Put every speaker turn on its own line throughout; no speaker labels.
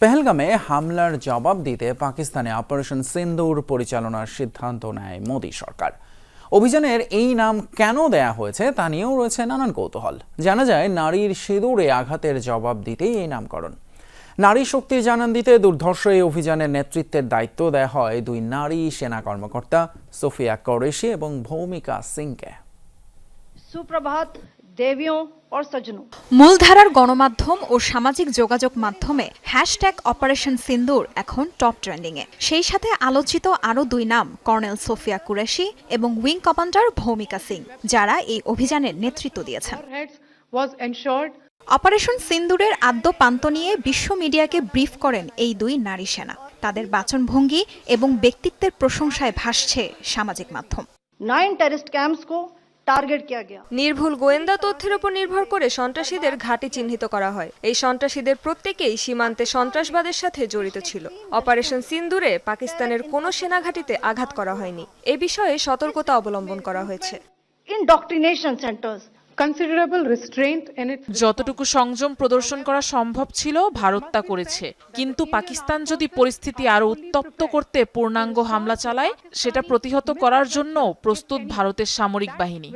পেহেলগামে হামলার জবাব দিতে পাকিস্তানে অপারেশন সিন্দুর পরিচালনার সিদ্ধান্ত নেয় মোদী সরকার। অভিযানের এই নাম কেন দেয়া হয়েছে তা নিয়েও রয়েছে নানান কৌতূহল। জানা যায়, নারীর সিঁদুরে আঘাতের জবাব দিতেই এই নামকরণ। নারী শক্তির জানান দিতে দুর্ধর্ষ এই অভিযানের নেতৃত্বের দায়িত্ব দেয়া হয় দুই নারী সেনা কর্মকর্তা সোফিয়া করেশি এবং ভৌমিকা সিংকে।
সুপ্রভাত দেবীয়
মূলধারার গণমাধ্যম ও সামাজিক যোগাযোগ মাধ্যমে হ্যাশট্যাগ অপারেশন সিন্দুর এখন টপ ট্রেন্ডিংয়ে সেই সাথে আলোচিত আরও দুই নাম কর্নেল সোফিয়া কুরেশি এবং উইং কমান্ডার ভৌমিকা সিং যারা এই অভিযানের নেতৃত্ব দিয়েছেন। অপারেশন সিন্দুরের আদ্যপান্ত নিয়ে বিশ্ব মিডিয়াকে ব্রিফ করেন এই দুই নারী সেনা। তাদের বাচনভঙ্গি এবং ব্যক্তিত্বের প্রশংসায় ভাসছে সামাজিক মাধ্যম।
নাইন টেরিস্ট ক্যাম্পস को टारगेट किया गया
নির্ভুল গোয়েন্দা তথ্যের উপর নির্ভর করে সন্ত্রাসীদের ঘাঁটি চিহ্নিত করা হয় এই সন্ত্রাসীদের প্রত্যেকেই সীমান্তে সন্ত্রাসবাদের সাথে জড়িত ছিল অপারেশন সিন্দুরে পাকিস্তানের কোনো সেনা ঘাঁটিতে আঘাত করা হয়নি এ বিষয়ে সতর্কতা অবলম্বন করা হয়েছে
indoctrination centers
যতটুকু সংযম প্রদর্শন করা সম্ভব ছিল ভারত তা করেছে। কিন্তু পাকিস্তান যদি পরিস্থিতি আরও উত্তপ্ত করতে পূর্ণাঙ্গ হামলা চালায় সেটা প্রতিহত করার জন্য প্রস্তুত ভারতের সামরিক বাহিনী।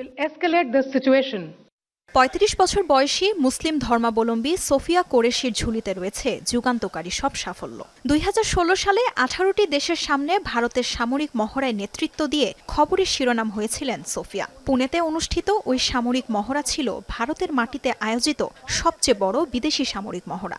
Will escalate this situation.
পঁয়ত্রিশ বছর বয়সী মুসলিম ধর্মাবলম্বী সোফিয়া কোরেশির ঝুলিতে রয়েছে যুগান্তকারী সব সাফল্য দুই হাজার ষোলো সালে আঠারোটি দেশের সামনে ভারতের সামরিক মহড়ায় নেতৃত্ব দিয়ে খবরের শিরোনাম হয়েছিলেন সোফিয়া পুনেতে অনুষ্ঠিত ওই সামরিক মহড়া ছিল ভারতের মাটিতে আয়োজিত সবচেয়ে বড় বিদেশি সামরিক মহড়া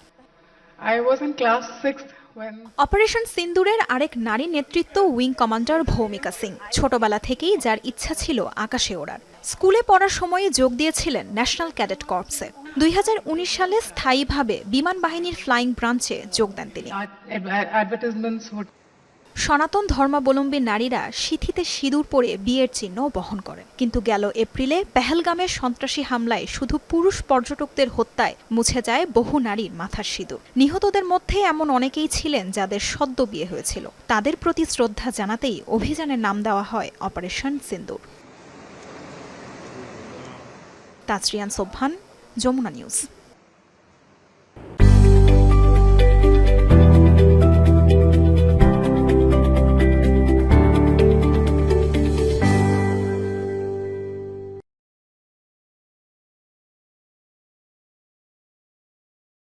অপারেশন সিন্দুরের আরেক নারী নেতৃত্ব উইং কমান্ডার ভৌমিকা সিং। ছোটবেলা থেকেই যার ইচ্ছা ছিল আকাশে ওড়ার। স্কুলে পড়ার সময়ে যোগ দিয়েছিলেন ন্যাশনাল ক্যাডেট কর্পসে। দুই হাজার উনিশ সালে স্থায়ীভাবে বিমান বাহিনীর ফ্লাইং ব্রাঞ্চে যোগ দেন তিনি। সনাতন ধর্মাবলম্বী নারীরা সিথিতে সিঁদুর পরে বিয়ের চিহ্ন বহন করেন কিন্তু গেল এপ্রিলে পেহেলগামের সন্ত্রাসী হামলায় শুধু পুরুষ পর্যটকদের হত্যায় মুছে যায় বহু নারীর মাথার সিঁদুর। নিহতদের মধ্যে এমন অনেকেই ছিলেন যাদের সদ্য বিয়ে হয়েছিল। তাদের প্রতি শ্রদ্ধা জানাতেই অভিযানের নাম দেওয়া হয় অপারেশন সিন্দুর। তাজরিয়ান সোবহান, যমুনা নিউজ।